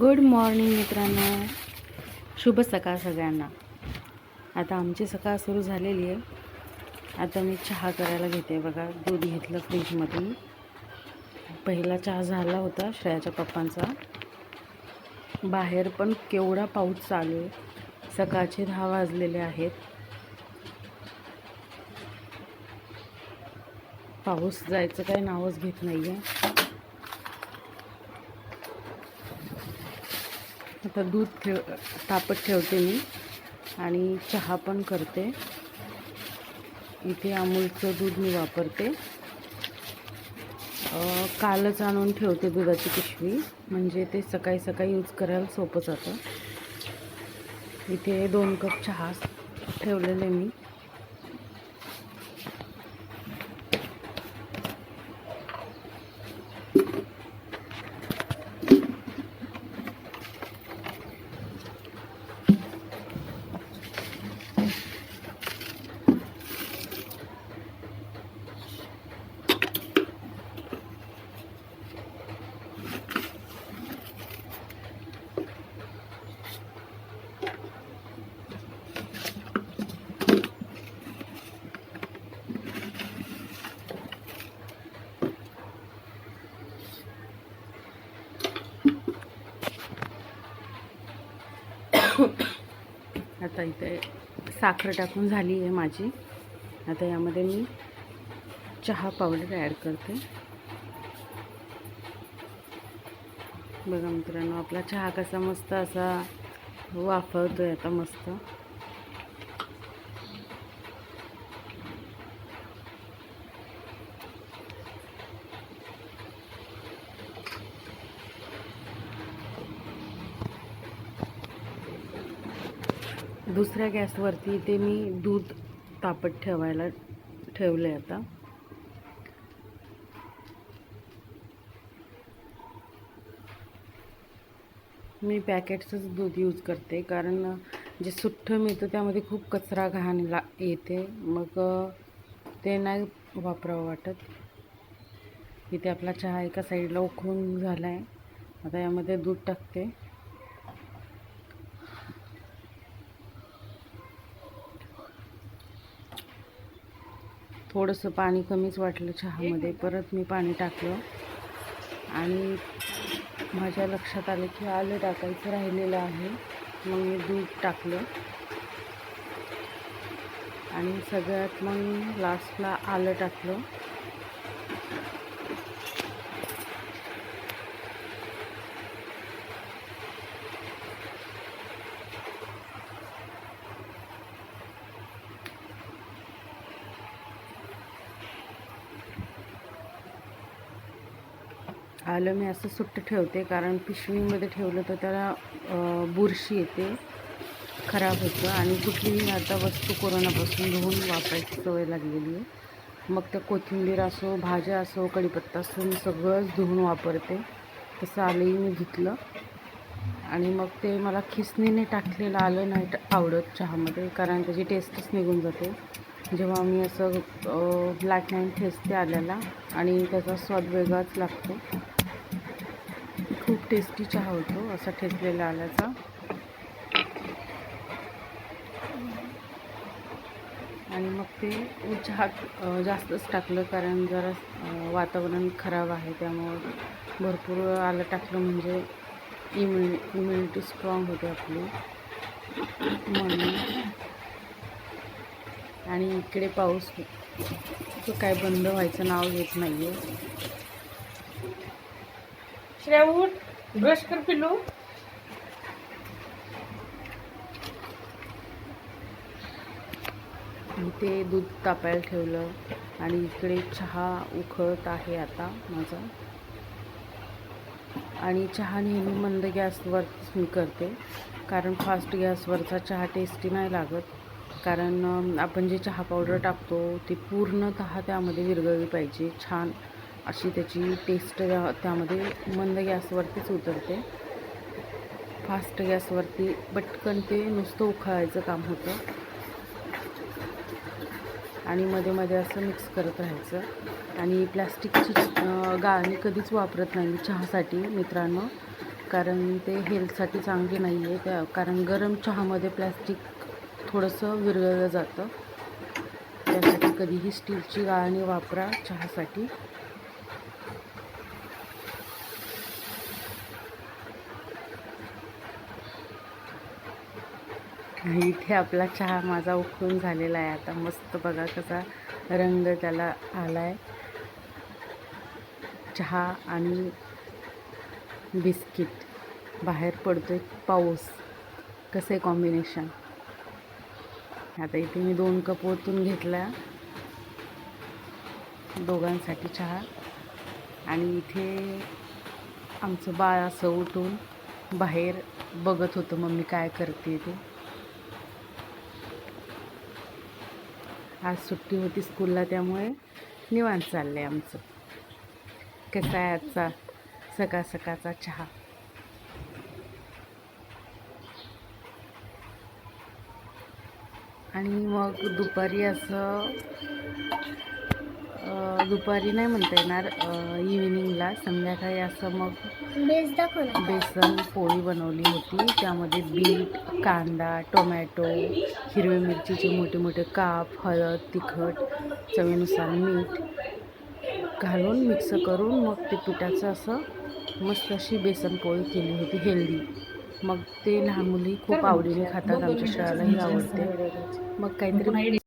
Good morning मित्रांनो. शुभ सकाळ सगळ्यांना. आता आमची सकाळ सुरू झालेली आहे. आता मी चहा करायला घेते बघा. दूध घेतलं फ्रीजमधून. पहिला चहा झाला होता श्रेयाच्या पप्पांचा. बाहेर पण केवढा पाऊस चालू आहे. सकाळचे दहा वाजलेले आहेत. पाऊस जायचं काही नावच घेत नाही आहे आता दूध ठेव तापत ठेवते मी आणि चहा पण करते. इथे अमूलचं दूध मी वापरते. कालच आणून ठेवते दुधाची पिशवी म्हणजे ते सकाळी सकाळी यूज करायला सोपं जातं. इथे दोन कप चहा ठेवलेले मी. आता इथे साखर टाकून झाली आहे माझी. आता यामध्ये मी चहा पावडर ॲड करते. बघा मित्रांनो आपला चहा कसा मस्त असा वाफवतोय आता मस्त. दुसऱ्या गॅसवरती ते मी दूध तापत ठेवायला ठेवलं आहे आता. मी पॅकेटचंच दूध यूज करते कारण जे सुठ्ठं मिळतं त्यामध्ये खूप कचरा घाण ला येते. मग ते नाही वापरावं वाटत. इथे आपला चहा एका साईडला उकळून झाला आहे आता यामध्ये दूध टाकते. थोडंसं पाणी कमीच वाटलं चहामध्ये. परत मी पाणी टाकलं. आणि माझ्या लक्षात आलं की आलं टाकायचं राहिलेलं आहे. मग मी दूध टाकलं. आणि सगळ्यात मग लास्टला आलं टाकलं. आलं मी असं सुट्ट ठेवते कारण पिशवीमध्ये ठेवलं तर त्याला बुरशी येते खराब होतं आणि कुठलीही आता वस्तू कोरोनापासून धुवून वापरायची सवय लागलेली आहे. मग त्या कोथिंबीर असो भाज्या असो कढीपत्ता असो मी सगळंच धुवून वापरते. तसं आलंही मी घेतलं आणि मग ते मला खिसणीने टाकलेलं आलं नाही ट- आवडत चहामध्ये कारण त्याची टेस्टच निघून जाते. जेव्हा मी असं ब्लॅक नाईन ठेचते आल्याला आणि त्याचा स्वाद वेगळाच लागतो. खूप टेस्टी चहा होतो असा ठेचलेला आल्याचा. आणि मग ते चहात जास्तच टाकलं कारण जरा वातावरण खराब आहे त्यामुळं भरपूर आलं टाकलं म्हणजे इम्युनि इम्युनिटी स्ट्रॉंग होते आपली. म्हणून. आणि इकडे पाऊस तो काय बंद व्हायचं नाव घेत नाही आहे श्रेया उठ ब्रश कर पिलू इथे दूध तापायला ठेवलं आणि इकडे चहा उखळत आहे आता माझा. आणि चहा नेहमी मंद गॅसवरच मी करते कारण फास्ट गॅसवरचा चहा टेस्टी नाही लागत. कारण आपण जे चहा पावडर टाकतो ती पूर्णतः त्यामध्ये विरघळली पाहिजे. छान अशी त्याची टेस्ट त्यामध्ये मंद गॅसवरतीच उतरते. फास्ट गॅसवरती पटकन ते नुसतं उखळायचं काम होतं. आणि मध्ये मध्ये असं मिक्स करत राहायचं. आणि प्लॅस्टिकची गाळणी कधीच वापरत नाही मी चहासाठी मित्रांनो. कारण ते हेल्थसाठी चांगले नाही आहे त्या कारण गरम चहामध्ये प्लॅस्टिक थोडंसं विरघळलं जातं. त्यासाठी कधीही स्टीलची गाळणी वापरा चहासाठी. इथे आपला चहा माझा उकळून झालेला आहे. आता मस्त बघा कसा रंग त्याला आला आहे चहा आणि बिस्किट. बाहेर पडतो आहे पाऊस. कसं आहे कॉम्बिनेशन आता इथे मी दोन कप ओतून घेतला. दोघांसाठी चहा. आणि इथे आमचं बाळ असं उठून बाहेर बघत होतं मम्मी काय करते ते? आज सुट्टी होती स्कूलला त्यामुळे निवांत चाललं आहे आमचं. कसा आहे आजचा सकाळ सकाळचा चहा? आणि मग दुपारी असं दुपारी नाही म्हणता येणार इव्हिनिंगला संध्याकाळी असं मग बेस दाखव ना. बेसन पोळी बनवली होती. त्यामध्ये बीट कांदा टोमॅटो हिरव्या मिरचीचे मोठे मोठे काप हळद तिखट चवीनुसार मीठ घालून मिक्स करून मग ते पिठाचं असं मस्त अशी बेसन पोळी केली होती हेल्दी. मग ते लहान मुली खूप आवडीने खातात आमच्या शाळेलाही आवडते. मग काहीतरी